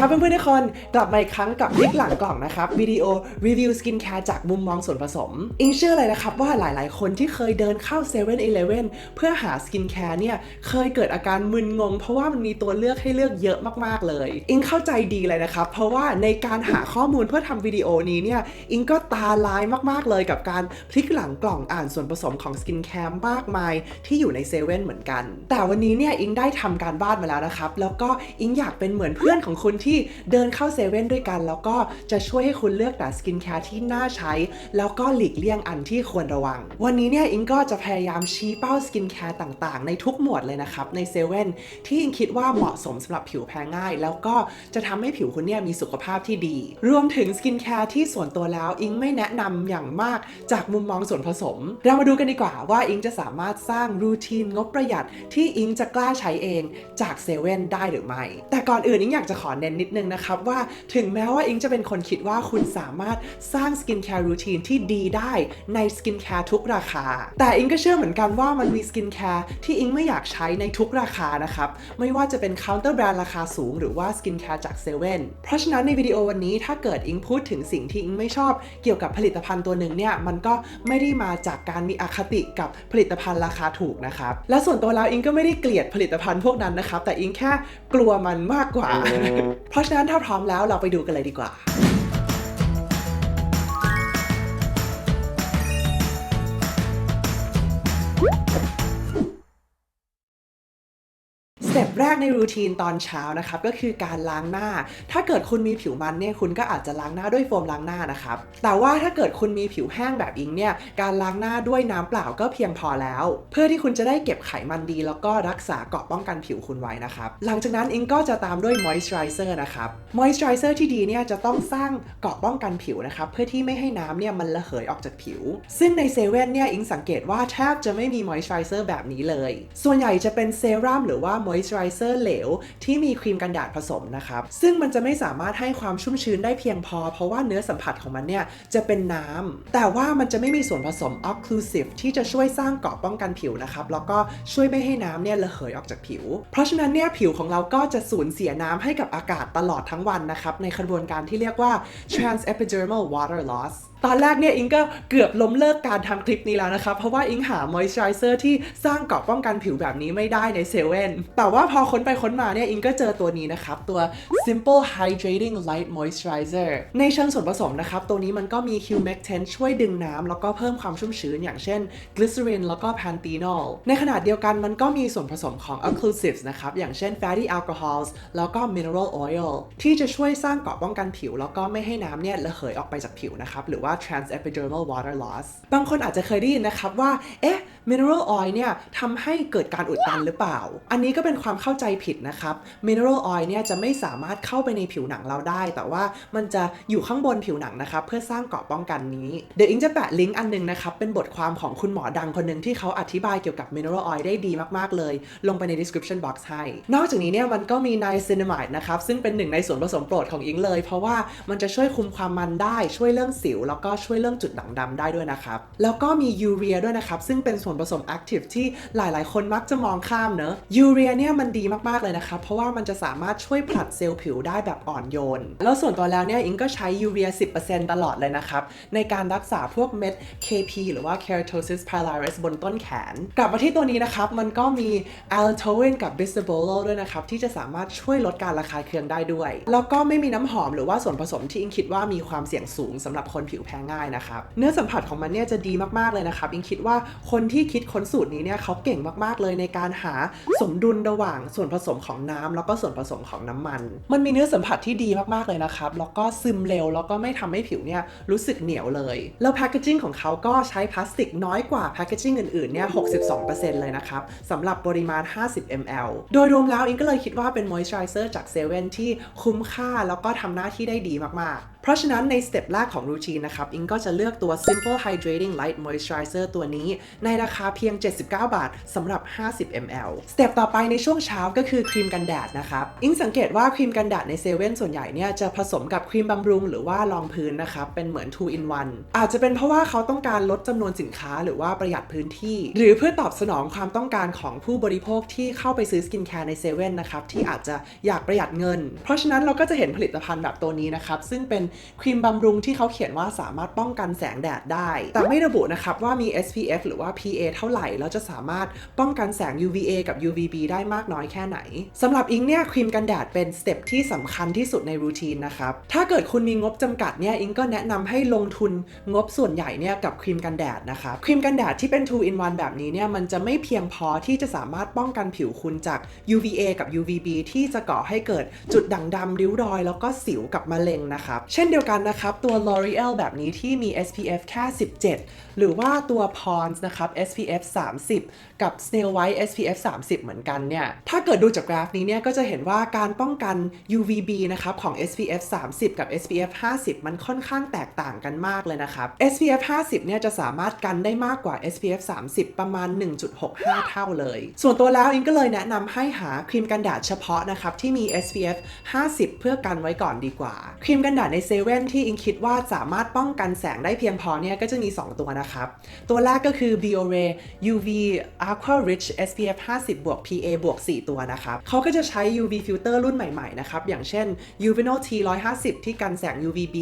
ครับเพื่อนๆทุกคน กลับมาอีกครั้งกับพลิกหลังกล่องนะครับวิดีโอรีวิวสกินแคร์จากมุมมองส่วนผสม อิงเชื่อเลยนะครับว่าหลายๆ คนที่เคยเดินเข้า7 e เ e ่ e อเพื่อหาสกินแคร์เนี่ย เคยเกิดอาการมึนงง เพราะว่ามันมีตัวเลือกให้เลือกเยอะมากๆเลย อิงเข้าใจดีเลยนะครับ เพราะว่าในการหาข้อมูลเพื่อทำวิดีโอนี้เนี่ยอิงก็ตาลายมากๆเลยกับการพลิกหลังกล่องอ่านส่วนผสมของสกินแคร์มากมายที่อยู่ในเซเว่นเหมือนกัน แต่วันนี้เนี่ยอิงได้ทำการบ้านมาแล้วนะครับแล้วก็อิงอยากเป็นเหมือนเพื่อนของคุณที่เดินเข้าเซเว่นด้วยกัน แล้วก็จะช่วยให้คุณเลือกแต่สกินแคร์ที่น่าใช้ แล้วก็หลีกเลี่ยงอันที่ควรระวัง วันนี้เนี่ยอิงก็จะพยายามชี้เป้าสกินแคร์ต่างๆ ในทุกหมวดเลยนะครับ ในเซเว่นที่อิงคิดว่าเหมาะสมสำหรับผิวแพ้ง่าย แล้วก็จะทำให้ผิวคุณเนี่ยมีสุขภาพที่ดี รวมถึงสกินแคร์ที่ส่วนตัวแล้วอิงไม่แนะนำอย่างมากจากมุมมองส่วนผสม เรามาดูกันดีกว่าว่าอิงจะสามารถสร้างรูทีนงบประหยัดที่อิงจะกล้าใช้เองจากเซเว่นได้หรือไม่ แต่ก่อนอื่นอิงอยากจะขอเน้นนิดนึงนะครับว่าถึงแม้ว่าอิงจะเป็นคนคิดว่าคุณสามารถสร้างสกินแคร์รูทีนที่ดีได้ในสกินแคร์ทุกราคา แต่อิงก็เชื่อเหมือนกันว่ามันมีสกินแคร์ที่อิงไม่อยากใช้ในทุกราคานะครับ ไม่ว่าจะเป็นเคาน์เตอร์แบรนด์ราคาสูงหรือว่าสกินแคร์จากเซเว่นเพราะฉะนั้นในวิดีโอวันนี้ถ้าเกิดอิงพูดถึงสิ่งที่อิงไม่ชอบเกี่ยวกับผลิตภัณฑ์ตัวหนึ่งเนี่ยมันก็ไม่ได้มาจากการมีอคติกับผลิตภัณฑ์ราคาถูกนะครับและส่วนตัวแล้วอิงก็ไม่ได้เกลียดผลิตภัณฑ์พวกนั้นนะครับแต่อิงแค่กลัวมันมากกว่าเพราะฉะนั้นถ้าพร้อมแล้วเราไปดูกันเลยดีกว่า ต็ปแรกในรูทีนตอนเช้านะครับก็คือการล้างหน้า ถ้าเกิดคุณมีผิวมันเนี่ยคุณก็อาจจะล้างหน้าด้วยโฟมล้างหน้านะครับแต่ว่าถ้าเกิดคุณมีผิวแห้งแบบอิงเนี่ยการล้างหน้าด้วยน้ำเปล่าก็เพียงพอแล้ว เพื่อที่คุณจะได้เก็บไขมันดี แล้วก็รักษาเกาะป้องกันผิวคุณไว้นะครับหลังจากนั้นอิงก็จะตามด้วยมอยส์เจอไรเซอร์นะครับมอยส์เจอไรเซอร์ที่ดีเนี่ยจะต้องสร้างเกาะป้องกันผิวนะครับเพื่อที่ไม่ให้น้ำเนี่ยมันระเหยออกจากผิว ซึ่งในเซเว่นเนี่ยอิงสังเกตว่าแทบจะไม่มีมอยส์เจอไรเซอร์แบบนี้เลย ส่วนใหญ่จะเป็นเซรั่มหรือว่ามอยสเจอไรเซอร์เหลว ที่มีครีมกันแดดผสมนะครับ ซึ่งมันจะไม่สามารถให้ความชุ่มชื้นได้เพียงพอ เพราะว่าเนื้อสัมผัสของมันเนี่ยจะเป็นน้ำแต่ว่ามันจะไม่มีส่วนผสม occlusive ที่จะช่วยสร้างเกราะป้องกันผิวนะครับ แล้วก็ช่วยไม่ให้น้ำเนี่ยระเหยออกจากผิว เพราะฉะนั้นเนี่ยผิวของเราก็จะสูญเสียน้ำให้กับอากาศตลอดทั้งวันนะครับในกระบวนการที่เรียกว่า transepidermal water loss ตอนแรกเนี่ยอิงก็เกือบล้มเลิกการทำคลิปนี้แล้วนะครับเพราะว่าอิงหามอยส์เจอไรเซอร์ที่สร้างเกราะป้องกันผิวแบบนี้ไม่ได้ในเซเว่นแต่ว่าพอค้นไปค้นมาเนี่ยอิงก็เจอตัวนี้นะครับ ตัว simple hydrating light moisturizer ในเชิงส่วนผสมนะครับ ตัวนี้มันก็มี humectant ช่วยดึงน้ำแล้วก็เพิ่มความชุ่มชื้นอย่างเช่น glycerin แล้วก็ panthenol ในขณะเดียวกันมันก็มีส่วนผสมของ occlusives นะครับ อย่างเช่น fatty alcohols แล้วก็ mineral oil ที่จะช่วยสร้างเกราะป้องกันผิว แล้วก็ไม่ให้น้ำเนี่ยระเหยออกไปจากผิวนะครับหรือว่า transepidermal water loss บางคนอาจจะเคยได้ยินนะครับว่า เอ๊ะ mineral oil เนี่ยทำให้เกิดการอุดตันหรือเปล่า อันนี้ก็เป็นความเข้าใจผิดนะครับ mineral oil เนี่ยจะไม่สามารถเข้าไปในผิวหนังเราได้ แต่ว่ามันจะอยู่ข้างบนผิวหนังนะครับ เพื่อสร้างเกราะป้องกันนี้ เดี๋ยวอิงจะแปะลิงก์อันหนึงนะครับ เป็นบทความของคุณหมอดังคนหนึ่งที่เขาอธิบายเกี่ยวกับ mineral oil ได้ดีมากๆเลย ลงไปใน description box ให้ นอกจากนี้เนี่ยมันก็มี niacinamide นะครับซึ่งเป็นหนึ่งในส่วนผสมโปรดของอิงเลย เพราะว่ามันจะช่วยคุมความมันได้ช่วยเรื่องสิวแล้วก็ช่วยเรื่องจุดด่างดำได้ด้วยนะครับ แล้วก็มียูเรียด้วยนะครับ ซึ่งเป็นส่วนผสม active ที่หลาย ๆ คนมักจะมองข้ามเนอะยูเรียเนี่ยมันดีมาก ๆ เลยนะครับ เพราะว่ามันจะสามารถช่วยผลัดเซลล์ผิวได้แบบอ่อนโยน แล้วส่วนตัวแล้วเนี่ยอิงก็ใช้ยูเรีย 10%ตลอดเลยนะครับ ในการรักษาพวกเม็ด KP หรือว่า keratosis pilaris บนต้นแขน กลับมาที่ตัวนี้นะครับมันก็มี allantoin กับ b i s a b o l o ด้วยนะครับที่จะสามารถช่วยลดการระคายเคืองได้ด้วย แล้วก็ไม่มีน้ำหอมหรือว่าส่วนผสมที่อิงคิดว่ามีความเสี่ยงสูงสำหรับคนผิวแพ้ง่ายนะครับ เนื้อสัมผัสของมันเนี่ยจะดีมากๆเลยนะครับอิงคิดว่าคนที่คิดค้นสูตรนี้เนี่ยเขาเก่งมากๆเลยในการหาสมดุลระหว่างส่วนผสมของน้ำแล้วก็ส่วนผสมของน้ำมัน มันมีเนื้อสัมผัสที่ดีมากๆเลยนะครับแล้วก็ซึมเร็วแล้วก็ไม่ทำให้ผิวเนี่ยรู้สึกเหนียวเลย แล้วแพคเกจิ้งของเขาก็ใช้พลาสติกน้อยกว่าแพคเกจิ้งอื่นๆเนี่ย62%เลยนะครับสำหรับปริมาณ 50 ml โดยรวมแล้วอิงก็เลยคิดว่าเป็นมอยส์เจอไรเซอร์จากเซเว่นที่คุ้มค่าแล้วก็ทำหน้าที่ได้ดีมาก ๆ ราะฉะนั้นในสเต็ปแรกของรูทีนนะครับ อิงก็จะเลือกตัว Simple Hydrating Light Moisturizer ตัวนี้ในราคาเพียง 79 บาทสำหรับ 50 ml สเต็ปต่อไปในช่วงเช้าก็คือครีมกันแดดนะครับ อิงสังเกตว่าครีมกันแดดในเซเว่นส่วนใหญ่เนี่ยจะผสมกับครีมบำรุงหรือว่ารองพื้นนะครับ เป็นเหมือน 2 in 1 อาจจะเป็นเพราะว่าเขาต้องการลดจำนวนสินค้าหรือว่าประหยัดพื้นที่ หรือเพื่อตอบสนองความต้องการของผู้บริโภคที่เข้าไปซื้อสกินแคร์ในเซเว่นนะครับที่อาจจะอยากประหยัดเงิน เพราะฉะนั้นเราก็จะเห็นผลิตภัณฑ์แบบตัวนี้นะครับซึ่งเป็นครีมบำรุงที่เขาเขียนว่าสามารถป้องกันแสงแดดได้ แต่ไม่ระบุนะครับว่ามี SPF หรือว่า PA เท่าไหร่ แล้วจะสามารถป้องกันแสง UVA กับ UVB ได้มากน้อยแค่ไหนสำหรับอิงเนี่ยครีมกันแดดเป็นสเต็ปที่สำคัญที่สุดในรูทีนนะครับ ถ้าเกิดคุณมีงบจำกัดเนี่ยอิงก็แนะนำให้ลงทุนงบส่วนใหญ่เนี่ยกับครีมกันแดดนะครับครีมกันแดดที่เป็น 2 in 1 แบบนี้เนี่ยมันจะไม่เพียงพอที่จะสามารถป้องกันผิวคุณจาก UVA กับ UVB ที่จะก่อให้เกิดจุดด่างดำริ้วรอย แล้วก็สิวกับมะเร็งนะครับเช่นเดียวกันนะครับ ตัว L'Oreal แบบนี้ที่มี SPF แค่ 17 หรือว่าตัว Pond's นะครับ SPF 30 กับ Snail White SPF 30 เหมือนกันเนี่ย ถ้าเกิดดูจากกราฟนี้เนี่ยก็จะเห็นว่าการป้องกัน UVB นะครับของ SPF 30 กับ SPF 50 มันค่อนข้างแตกต่างกันมากเลยนะครับ SPF 50 เนี่ยจะสามารถกันได้มากกว่า SPF 30 ประมาณ 1.65 เท่าเลย ส่วนตัวแล้วอิงก็เลยแนะนำให้หาครีมกันแดดเฉพาะนะครับที่มี SPF 50 เพื่อกันไว้ก่อนดีกว่า ครีมกันแดดในเซเว่นที่อิงคิดว่าสามารถป้องกันแสงได้เพียงพอเนี่ยก็จะมี 2 ตัวนะครับ ตัวแรกก็คือ Biore UV Aqua Rich SPF 50บวก PA บวก 4 ตัวนะครับเขาก็จะใช้ UV filter รุ่นใหม่ๆนะครับ อย่างเช่น Uvinol T 150ที่กันแสง UVB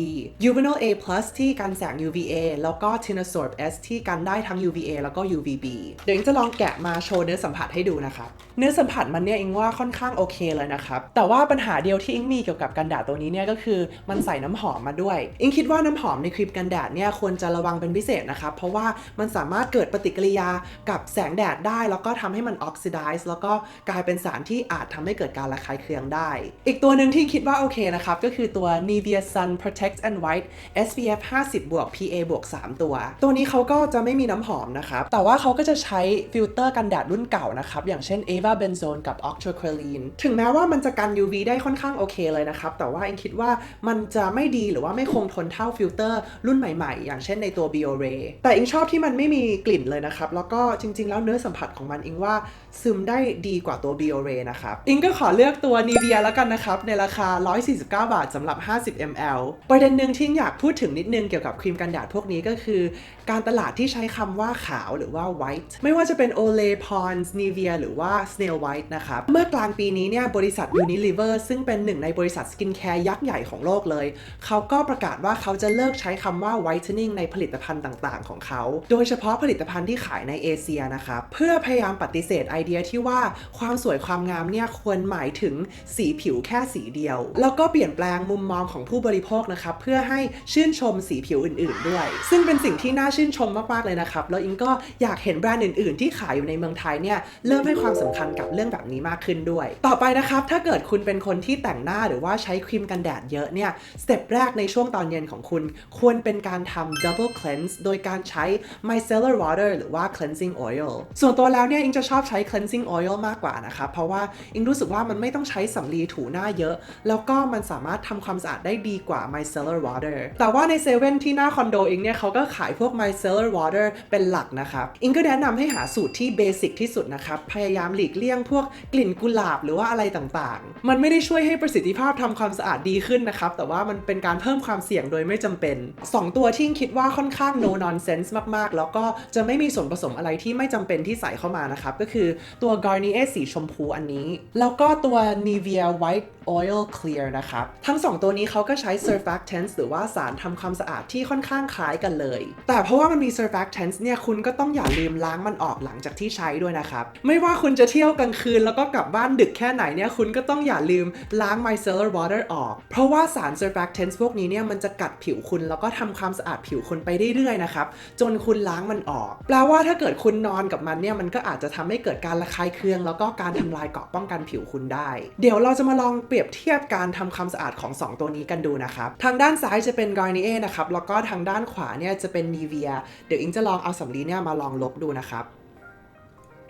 Uvinol A Plus ที่กันแสง UVA แล้วก็ Tinosorb S ที่กันได้ทั้ง UVA แล้วก็ UVB เดี๋ยวอิงจะลองแกะมาโชว์เนื้อสัมผัสให้ดูนะครับ เนื้อสัมผัสมันเนี่ยอิงว่าค่อนข้างโอเคเลยนะครับ แต่ว่าปัญหาเดียวที่อิงมีเกี่ยวกับกันแดดตัวนี้เนี่ยก็คือมันใส่น้ำหอมมาด้วย อิงคิดว่าน้ำหอมในครีมกันแดดเนี่ยควรจะระวังเป็นพิเศษนะครับ เพราะว่ามันสามารถเกิดปฏิกิริยากับแสงแดดได้ แล้วก็ทำให้มันออกซิไดซ์แล้วก็กลายเป็นสารที่อาจทำให้เกิดการระคายเคืองได้ อีกตัวหนึ่งที่คิดว่าโอเคนะครับ ก็คือตัว Nivea Sun Protect and White SPF 50บวก PA บวก3ตัว ตัวนี้เขาก็จะไม่มีน้ำหอมนะครับ แต่ว่าเขาก็จะใช้ฟิลเตอร์กันแดดรุ่นเก่านะครับ อย่างเช่น Ava Benzone กับ Octocrylene ถึงแม้ว่ามันจะกัน UV ได้ค่อนข้างโอเคเลยนะครับ แต่ว่าเองคิดว่ามันจะไม่ดีหรือว่าไม่คงทนเท่าฟิลเตอร์รุ่นใหม่ๆ อย่างเช่นในตัว Biore แต่อิงชอบที่มันไม่มีกลิ่นเลยนะครับ แล้วก็จริง ๆ แล้วเนื้อสัมผัสของมันอิงว่าซึมได้ดีกว่าตัว Biore นะครับ อิงก็ขอเลือกตัว Nivea แล้วกันนะครับ ในราคา 149 บาทสำหรับ 50 ml ประเด็นหนึ่งที่อยากพูดถึงนิดนึงเกี่ยวกับครีมกันแดดพวกนี้ก็คือ การตลาดที่ใช้คำว่าขาวหรือว่า white ไม่ว่าจะเป็น Olay Pond's Nivea หรือว่า Snail White นะครับ เมื่อกลางปีนี้เนี่ยบริษัท Unilever ซึ่งเป็นหนึ่งในบริษัทสกินแคร์ยักษ์ใหญ่ของโลกเลยเขาก็ประกาศว่าเขาจะเลิกใช้คำว่า whitening ในผลิตภัณฑ์ต่าง ๆ ของเขา โดยเฉพาะผลิตภัณฑ์ที่ขายในเอเชียนะครับเพื่อพยายามปฏิเสธไอเดียที่ว่าความสวยความงามเนี่ยควรหมายถึงสีผิวแค่สีเดียว แล้วก็เปลี่ยนแปลงมุมมองของผู้บริโภคนะครับเพื่อให้ชื่นชมสีผิวอื่น ๆ ด้วย ซึ่งเป็นสิ่งที่น่าชื่นชมมาก ๆ เลยนะครับแล้วอิงก็อยากเห็นแบรนด์อื่น ๆ ที่ขายอยู่ในเมืองไทยเนี่ยเริ่มให้ความสำคัญกับเรื่องแบบนี้มากขึ้นด้วย ต่อไปนะครับถ้าเกิดคุณเป็นคนที่แต่งหน้าหรือว่าใช้ครีมกันแดดเยอะเนี่ยสเต็ปแรกในช่วงตอนเย็นของคุณ ควรเป็นการทำ double cleanse โดยการใช้ micellar water หรือว่า cleansing oil ส่วนตัวแล้วเนี่ยอิงจะชอบใช้ cleansing oil มากกว่านะครับเพราะว่าอิงรู้สึกว่ามันไม่ต้องใช้สำลีถูหน้าเยอะ แล้วก็มันสามารถทำความสะอาดได้ดีกว่า micellar water แต่ว่าในเซเว่นที่หน้าคอนโดอิงเนี่ยเขาก็ขายพวก micellar water เป็นหลักนะครับอิงก็แนะนำให้หาสูตรที่เบสิกที่สุดนะครับพยายามหลีกเลี่ยงพวกกลิ่นกุหลาบหรือว่าอะไรต่างๆ มันไม่ได้ช่วยให้ประสิทธิภาพทำความสะอาดดีขึ้นนะครับแต่ว่ามันเป็นการเพิ่มความเสี่ยงโดยไม่จำเป็น 2 ตัวที่คิดว่าค่อนข้าง no nonsense มากๆ แล้วก็จะไม่มีส่วนผสมอะไรที่ไม่จำเป็นที่ใส่เข้ามานะครับ ก็คือตัว Garnier สีชมพูอันนี้ แล้วก็ตัว Nivea White Oil Clear นะครับ ทั้ง 2 ตัวนี้เขาก็ใช้ surfactants หรือว่าสารทำความสะอาดที่ค่อนข้างคล้ายกันเลย แต่เพราะว่ามันมี surfactants เนี่ย คุณก็ต้องอย่าลืมล้างมันออกหลังจากที่ใช้ด้วยนะครับ ไม่ว่าคุณจะเที่ยวกลางคืนแล้วก็กลับบ้านดึกแค่ไหนเนี่ย คุณก็ต้องอย่าลืมล้าง micellar water ออก เพราะว่าสาร surfactants พวกนี้เนี่ยมันจะกัดผิวคุณแล้วก็ทำความสะอาดผิวคุณไปเรื่อยๆนะครับจนคุณล้างมันออกแปลว่าถ้าเกิดคุณนอนกับมันเนี่ยมันก็อาจจะทำให้เกิดการระคายเคือง แล้วก็การทำลายเกราะป้องกันผิวคุณได้ เดี๋ยวเราจะมาลองเปรียบเทียบการทำความสะอาดของ 2 ตัวนี้กันดูนะครับทางด้านซ้ายจะเป็น Garnier นะครับแล้วก็ทางด้านขวาเนี่ยจะเป็น Nivea เดี๋ยวอิงจะลองเอาสำลีเนี่ยมาลองลบดูนะครับ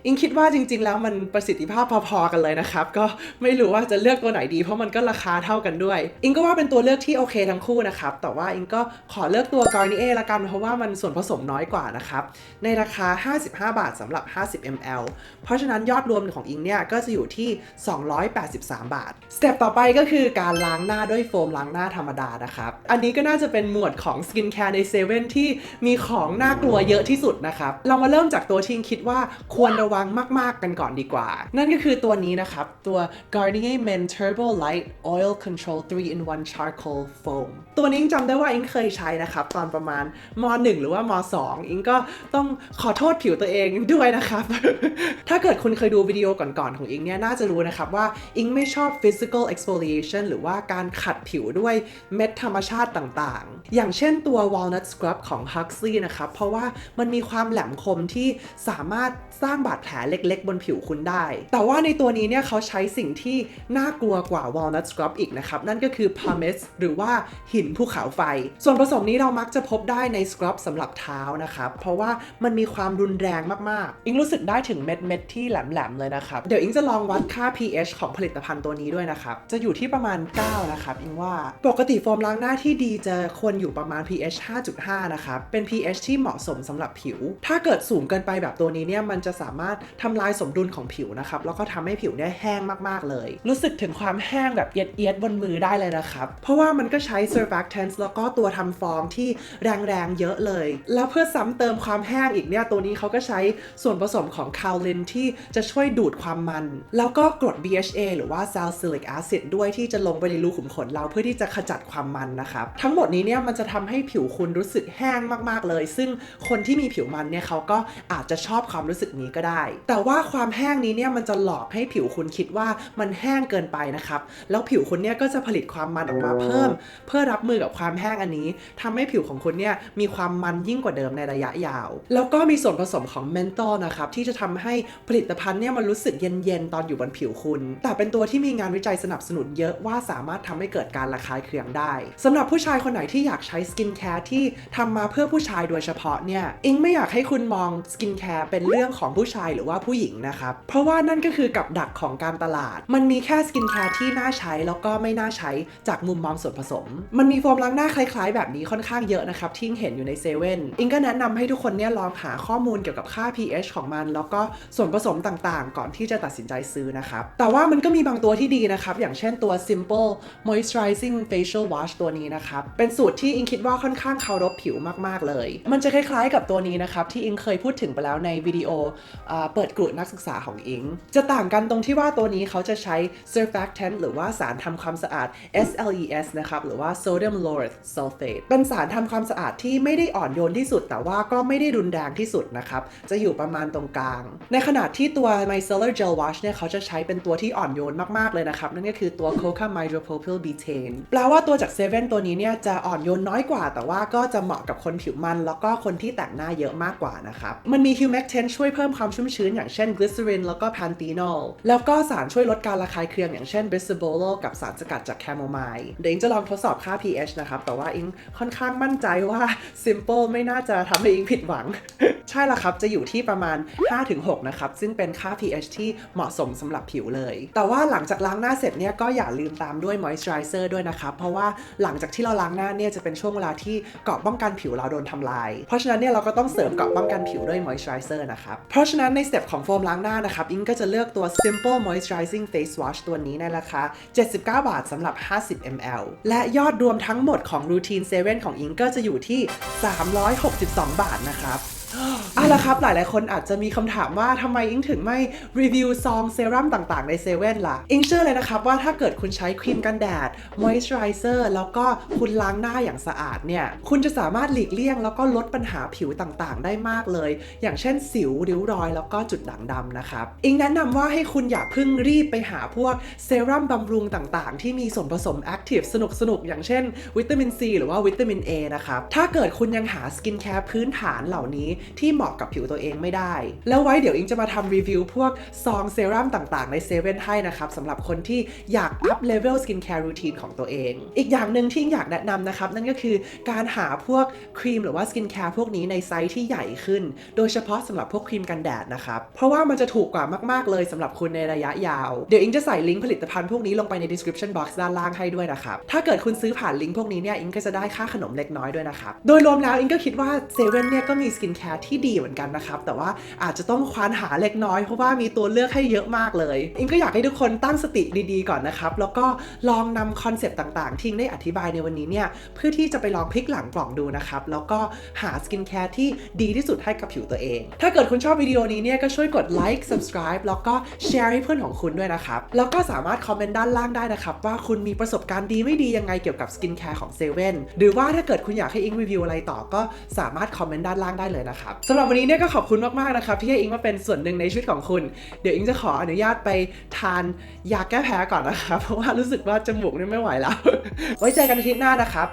อิงคิดว่าจริง ๆ แล้วมันประสิทธิภาพพอๆกันเลยนะครับ ก็ไม่รู้ว่าจะเลือกตัวไหนดี เพราะมันก็ราคาเท่ากันด้วย อิงก็ว่าเป็นตัวเลือกที่โอเคทั้งคู่นะครับ แต่ว่าอิงก็ขอเลือกตัว Garnier ละกัน เพราะว่ามันส่วนผสมน้อยกว่านะครับ ในราคา 55 บาทสำหรับ 50 ml เพราะฉะนั้นยอดรวมของอิงเนี่ยก็จะอยู่ที่ 283 บาท สเต็ปต่อไปก็คือการล้างหน้าด้วยโฟมล้างหน้าธรรมดานะครับ อันนี้ก็น่าจะเป็นหมวดของสกินแคร์ในเซเว่นที่มีของน่ากลัวเยอะที่สุดนะครับ เรามาเริ่มจากตัวที่อิงคิดว่าควรระวังมาก ๆ กันก่อนดีกว่า นั่นก็คือตัวนี้นะครับ ตัว Garnier Men Turbo Light Oil Control 3-in-1 Charcoal Foam ตัวนี้อิงจำได้ว่าอิงเคยใช้นะครับ ตอนประมาณม .1 หรือว่าม .2 อิงก็ต้องขอโทษผิวตัวเองด้วยนะครับ ถ้าเกิดคุณเคยดูวิดีโอก่อน ๆ ของอิงเนี่ย น่าจะรู้นะครับว่าอิงไม่ชอบ physical exfoliation หรือว่าการขัดผิวด้วยเม็ดธรรมชาติต่างๆ อย่างเช่นตัว walnut scrub ของ Huxley นะครับ เพราะว่ามันมีความแหลมคมที่สามารถสร้างบาดแผลเล็กๆ บนผิวคุณได้ แต่ว่าในตัวนี้เนี่ยเขาใช้สิ่งที่น่ากลัวกว่า walnut scrub อีกนะครับ นั่นก็คือ pumice หรือว่าหินภูเขาไฟ ส่วนผสมนี้เรามักจะพบได้ใน scrub สำหรับเท้านะครับ เพราะว่ามันมีความรุนแรงมากๆ อิงรู้สึกได้ถึงเม็ดเม็ดๆที่แหลมๆเลยนะครับ เดี๋ยวอิงจะลองวัดค่า pH ของผลิตภัณฑ์ตัวนี้ด้วยนะครับ จะอยู่ที่ประมาณ 9 นะครับอิงว่าปกติโฟมล้างหน้าที่ดีจะควรอยู่ประมาณ pH 5.5 นะครับเป็น pH ที่เหมาะสมสำหรับผิว ถ้าเกิดสูงเกินไปแบบตัวนี้เนี่ยมันจะสามารถทำลายสมดุลของผิวนะครับ แล้วก็ทำให้ผิวเนี่ยแห้งมากๆเลย รู้สึกถึงความแห้งแบบเอียดๆบนมือได้เลยนะครับ เพราะว่ามันก็ใช้ surfactants แล้วก็ตัวทำฟองที่แรงๆเยอะเลย แล้วเพื่อซ้ำเติมความแห้งอีกเนี่ยตัวนี้เขาก็ใช้ส่วนผสมของคาลินที่จะช่วยดูดความมัน แล้วก็กรด BHA หรือว่า salicylic acid ด้วยที่จะลงไปในรูขุมขนเราเพื่อที่จะขจัดความมันนะครับทั้งหมดนี้เนี่ยมันจะทำให้ผิวคุณรู้สึกแห้งมากๆเลย ซึ่งคนที่มีผิวมันเนี่ยเขาก็อาจจะชอบความรู้สึกนี้ก็ได้แต่ว่าความแห้งนี้เนี่ยมันจะหลอกให้ผิวคุณคิดว่ามันแห้งเกินไปนะครับ แล้วผิวคุณเนี่ยก็จะผลิตความมันออกมาเพิ่ม เพื่อรับมือกับความแห้งอันนี้ทำให้ผิวของคุณเนี่ยมีความมันยิ่งกว่าเดิมในระยะยาว แล้วก็มีส่วนผสมของเมนทอลนะครับที่จะทำให้ผลิตภัณฑ์เนี่ยมันรู้สึกเย็นๆตอนอยู่บนผิวคุณ แต่เป็นตัวที่มีงานวิจัยสนับสนุนเยอะว่าสามารถทำให้เกิดการระคายเคืองได้สำหรับผู้ชายคนไหนที่อยากใช้สกินแคร์ที่ทำมาเพื่อผู้ชายโดยเฉพาะเนี่ยอิงไม่อยากให้คุณมองสกินแคร์เป็นเรื่องของผู้ชายหรือว่าผู้หญิงนะครับ เพราะว่านั่นก็คือกับดักของการตลาด มันมีแค่สกินแคร์ที่น่าใช้แล้วก็ไม่น่าใช้จากมุมมองส่วนผสม มันมีโฟมล้างหน้าคล้าย ๆ แบบนี้ค่อนข้างเยอะนะครับที่เห็นอยู่ในเซเว่นอิงก็แนะนำให้ทุกคนเนี่ยลองหาข้อมูลเกี่ยวกับค่า pH ของมัน แล้วก็ส่วนผสมต่างๆ ก่อนที่จะตัดสินใจซื้อนะครับ แต่ว่ามันก็มีบางตัวที่ดีนะครับ อย่างเช่นตัว simple moisturizing facial wash ตัวนี้นะครับ เป็นสูตรที่อิงคิดว่าค่อนข้างเคารพผิวมากๆเลย มันจะคล้ายๆกับตัวนี้นะครับที่อิงเคยพูดถึงไปแล้วในวิดีโออเปิดกลุ่มนักศึกษาของอิง จะต่างกันตรงที่ว่าตัวนี้เขาจะใช้ surfactant หรือว่าสารทำความสะอาด SLES นะครับ หรือว่า sodium lauryl sulfate เป็นสารทำความสะอาดที่ไม่ได้อ่อนโยนที่สุด แต่ว่าก็ไม่ได้รุนแรงที่สุดนะครับ จะอยู่ประมาณตรงกลาง ในขณะที่ตัว micellar gel wash เนี่ยเขาจะใช้เป็นตัวที่อ่อนโยนมาก ๆ เลยนะครับ นั่นก็คือตัว coca hydropropyl betaine แปลว่าตัวจากเซเว่นตัวนี้เนี่ยจะอ่อนโยนน้อยกว่า แต่ว่าก็จะเหมาะกับคนผิวมัน แล้วก็คนที่แต่งหน้าเยอะมากกว่านะครับมันมี humectant ช่วยเพิ่มความชุ่มชื้นอย่างเช่นกลิสเซอรินแล้วก็พานตีนอลแล้วก็สารช่วยลดการระคายเคืองอย่างเช่นเบสเบโลกับสารสกัดจากแคโมไมล์เดี๋ยวอิงจะลองทดสอบค่า pH นะครับ แต่ว่าอิงค่อนข้างมั่นใจว่า simple ไม่น่าจะทำให้อิงผิดหวังใช่ละครับ จะอยู่ที่ประมาณ 5-6 นะครับ ซึ่งเป็นค่า pH ที่เหมาะสมสำหรับผิวเลย แต่ว่าหลังจากล้างหน้าเสร็จเนี่ยก็อย่าลืมตามด้วย moisturizer ด้วยนะครับ เพราะว่าหลังจากที่เราล้างหน้าเนี่ยจะเป็นช่วงเวลาที่เกาะป้องกันผิวเราโดนทำลาย เพราะฉะนั้นเนี่ยเราก็ต้องเสริมเกาะป้องกันผิวด้วย moisturizer นะครับ เพราะฉะนั้นในสเต็ปของโฟมล้างหน้านะครับ อิงก็จะเลือกตัว simple moisturizing face wash ตัวนี้ในราคา 79 บาทสำหรับ 50 ml และยอดรวมทั้งหมดของ routine 7ของอิงก็จะอยู่ที่ 362 บาทนะครับ เอาละครับหลายๆคนอาจจะมีคำถามว่าทำไมอิงถึงไม่รีวิวซองเซรั่มต่างๆ ในเซเว่นล่ะ อิงเชื่อเลยนะครับว่าถ้าเกิดคุณใช้ครีมกันแดดมอยส์เจอไรเซอร์แล้วก็คุณล้างหน้าอย่างสะอาดเนี่ย คุณจะสามารถหลีกเลี่ยง แล้วก็ลดปัญหาผิวต่างๆ ได้มากเลย อย่างเช่นสิวริ้วรอย แล้วก็จุดด่างดำนะครับ อิงแนะนำว่าให้คุณอย่าเพิ่งรีบไปหาพวกเซรั่มบำรุงต่างๆ ที่มีส่วนผสมแอคทีฟสนุกๆอย่างเช่น วิตามินซีหรือว่าวิตามิน A นะครับ ถ้าเกิดคุณยังหาสกินแคร์พื้นฐานเหล่านี้ที่เหมาะกับผิวตัวเองไม่ได้ แล้วไว้เดี๋ยวอิงจะมาทำรีวิวพวกซองเซรั่มต่างๆ ในเซเว่นให้นะครับสำหรับคนที่อยากอัพเลเวลสกินแคร์รูทีนของตัวเอง อีกอย่างหนึ่งที่อิงอยากแนะนำนะครับ นั่นก็คือการหาพวกครีมหรือว่าสกินแคร์พวกนี้ในไซส์ที่ใหญ่ขึ้น โดยเฉพาะสำหรับพวกครีมกันแดดนะครับ เพราะว่ามันจะถูกกว่ามาก ๆ เลยสำหรับคุณในระยะยาว เดี๋ยวอิงจะใส่ลิงก์ผลิตภัณฑ์พวกนี้ลงไปใน description box ด้านล่างให้ด้วยนะครับถ้าเกิดคุณซื้อผ่านลิงก์พวกนี้เนี่ยอิงก็จะได้ค่าขนมเล็กน้อยด้วยนะครับโดยรวมแล้วอิงก็คิดว่าเซเว่นเนี่ยก็มีสกินแคร์ที่ดีเหมือนกันนะครับ แต่ว่าอาจจะต้องควานหาเล็กน้อยเพราะว่ามีตัวเลือกให้เยอะมากเลยอิงก็อยากให้ทุกคนตั้งสติดีๆก่อนนะครับ แล้วก็ลองนำคอนเซปต์ต่างๆ ที่อิงได้อธิบายในวันนี้เนี่ยเพื่อที่จะไปลองพลิกหลังกล่องดูนะครับ แล้วก็หาสกินแคร์ที่ดีที่สุดให้กับผิวตัวเอง ถ้าเกิดคุณชอบวิดีโอนี้เนี่ยก็ช่วยกดไลค์ subscribe แล้วก็แชร์ให้เพื่อนของคุณด้วยนะครับ แล้วก็สามารถคอมเมนต์ด้านล่างได้นะครับ ว่าคุณมีประสบการณ์ดีไม่ดียังไงเกี่ยวกับสกินแคร์ของเซเว่นหรือว่าถ้าเกิดคุณอยากให้อิงรีวิวอะไรต่อก็สามารถคอมเมนต์ด้านล่างได้เลยนะครับสำหรับวันันนี้เนี่ยก็ขอบคุณมากๆนะครับที่ให้อิงมาเป็นส่วนหนึ่งในชีวิตของคุณ เดี๋ยวอิงจะขออนุญาตไปทานยาแก้แพ้ก่อนนะคะเพราะว่ารู้สึกว่าจมูกเนี่ยไม่ไหวแล้ว ไว้เจอกันอาทิตย์หน้านะครับ